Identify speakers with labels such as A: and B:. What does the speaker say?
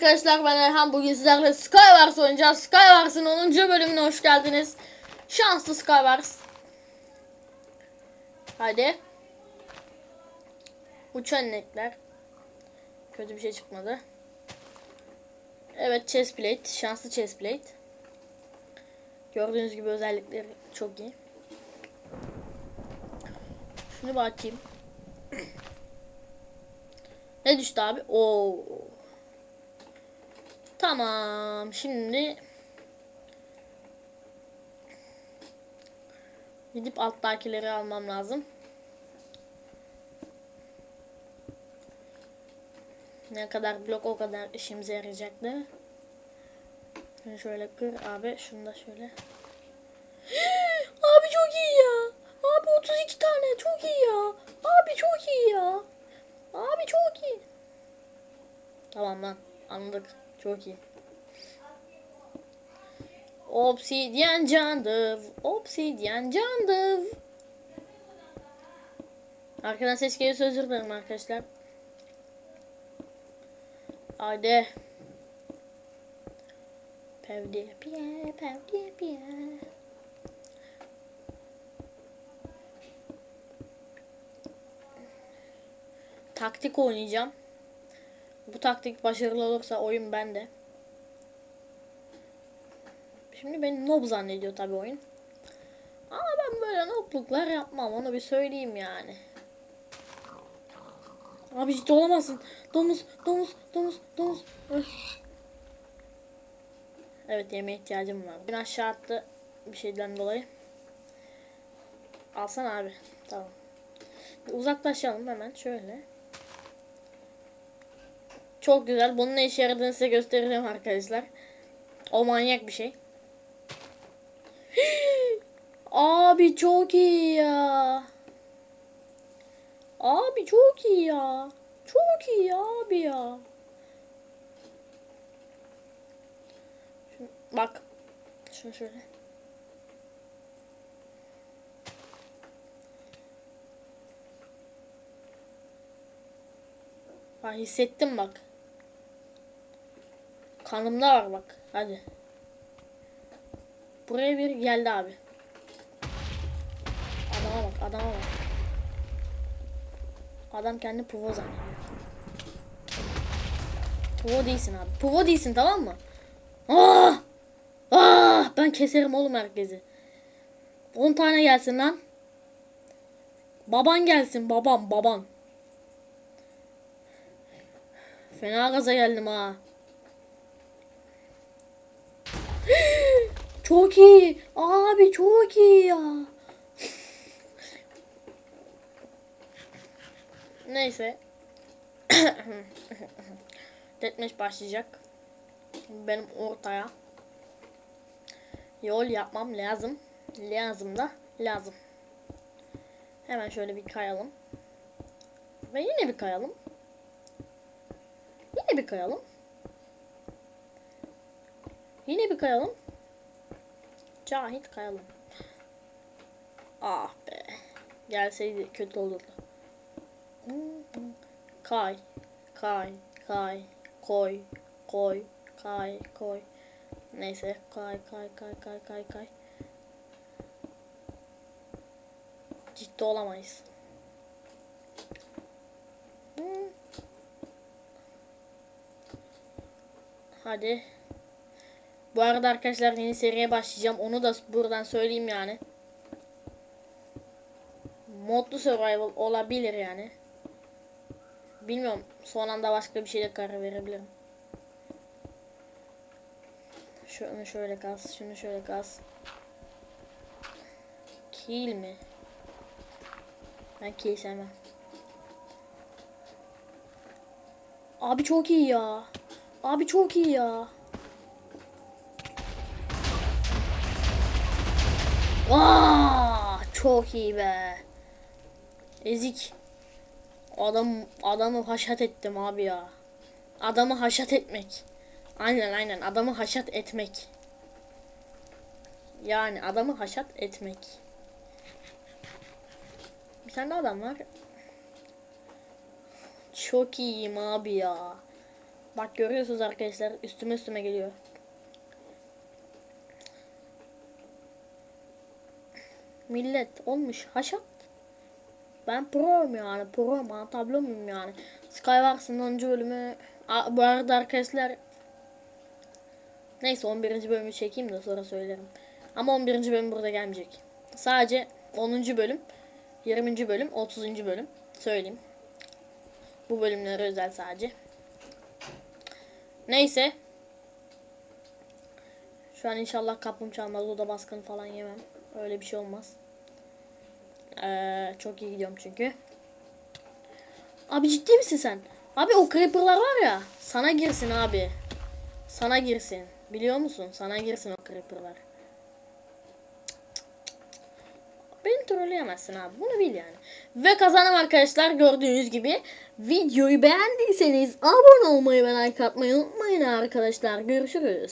A: Ayhan. Bugün sizlerle Skywars oynayacağız. Skywars'ın 10. bölümüne hoş geldiniz. Şanslı Skywars. Hadi. Uçan inekler. Kötü bir şey çıkmadı. Evet chestplate. Şanslı chestplate. Gördüğünüz gibi özellikleri çok iyi. Şunu bakayım. Ne düştü abi? Oo. Tamam. Şimdi gidip alttakileri almam lazım. Ne kadar blok o kadar işimize yarayacaktı. Şunu şöyle kır abi. Şunu da şöyle. abi çok iyi ya. Abi 32 tane çok iyi ya. Abi çok iyi ya. Abi çok iyi. Tamam lan anladık. Çok iyi. Obsidyen candıv. Obsidyen candıv. Arkadan ses geliyorsa özür dilerim arkadaşlar. Hadi. Pevdiye piye, pevdiye piye. Taktik oynayacağım. Bu taktik başarılı olursa oyun bende. Şimdi beni noob zannediyor tabii oyun. Ama ben böyle noobluklar yapmam onu bir söyleyeyim yani. Abi ciddi olamazsın. Domuz, domuz, domuz, domuz. Evet yemeğe ihtiyacım var. Bir aşağı attı bir şeyden dolayı. Alsana abi. Tamam. Bir uzaklaşalım hemen şöyle. Çok güzel. Bunun ne işe yaradığını size göstereceğim arkadaşlar. O manyak bir şey. Abi çok iyi ya. Abi çok iyi ya. Çok iyi abi ya. Şunu, bak. Şunu şöyle. Ha hissettim bak. Kanımda var bak. Hadi. Buraya bir geldi abi. Adama bak, adama bak. Adam kendi puvo zannediyor. Puvo değilsin abi. Puvo değilsin tamam mı? Ah! Ah! Ben keserim oğlum herkesi. 10 tane gelsin lan. Baban gelsin babam babam. Fena gaza geldim ha. Çok iyi. Abi çok iyi ya. Neyse. Deathmatch başlayacak. Benim ortaya yol yapmam lazım. Lazım da lazım. Hemen şöyle bir kayalım. Ve yine bir kayalım. Yine bir kayalım. Yine bir kayalım. Cahit kayalım. Ah be. Gelseydi kötü olurdu. Kay, kay, kay, koy, koy, kay, koy. Neyse, kay, kay, kay, kay, kay, kay. Ciddi olamayız. Hadi. Bu arada arkadaşlar yeni seriye başlayacağım. Onu da buradan söyleyeyim yani. Modlu survival olabilir yani. Bilmiyorum. Son anda başka bir şeyle karar verebilirim. Şunu şöyle kas. Şunu şöyle kas. Kill mi? Ben kill sevmem. Abi çok iyi ya. Abi çok iyi ya. Aa, çok iyi be. Ezik. Adam adamı haşat ettim abi ya. Adamı haşat etmek. Aynen aynen adamı haşat etmek. Yani adamı haşat etmek. Bir tane adam var. Çok iyiyim abi ya. Bak görüyorsunuz arkadaşlar üstüme üstüme geliyor. Millet olmuş haşat. Ben pro'yum yani pro'yum anlatabiliyor muyum yani. Skywars'ın 10. bölümü bu arada arkadaşlar Neyse 11. bölümü çekeyim de sonra söylerim. Ama 11. bölüm burada gelmeyecek. Sadece 10. bölüm, 20. bölüm, 30. bölüm söyleyeyim. Bu bölümlere özel sadece. Neyse. Şu an inşallah kapım çalmaz. Oda baskını falan yemem. Öyle bir şey olmaz. Ee, çok iyi gidiyorum çünkü. Abi ciddi misin sen? Abi o creeper'lar var ya. Sana girsin abi. Sana girsin. Biliyor musun? Sana girsin o creeper'lar. Beni trolleyemezsin abi. Bunu bil yani. Ve kazanan arkadaşlar gördüğünüz gibi videoyu beğendiyseniz abone olmayı ve like atmayı unutmayın arkadaşlar. Görüşürüz.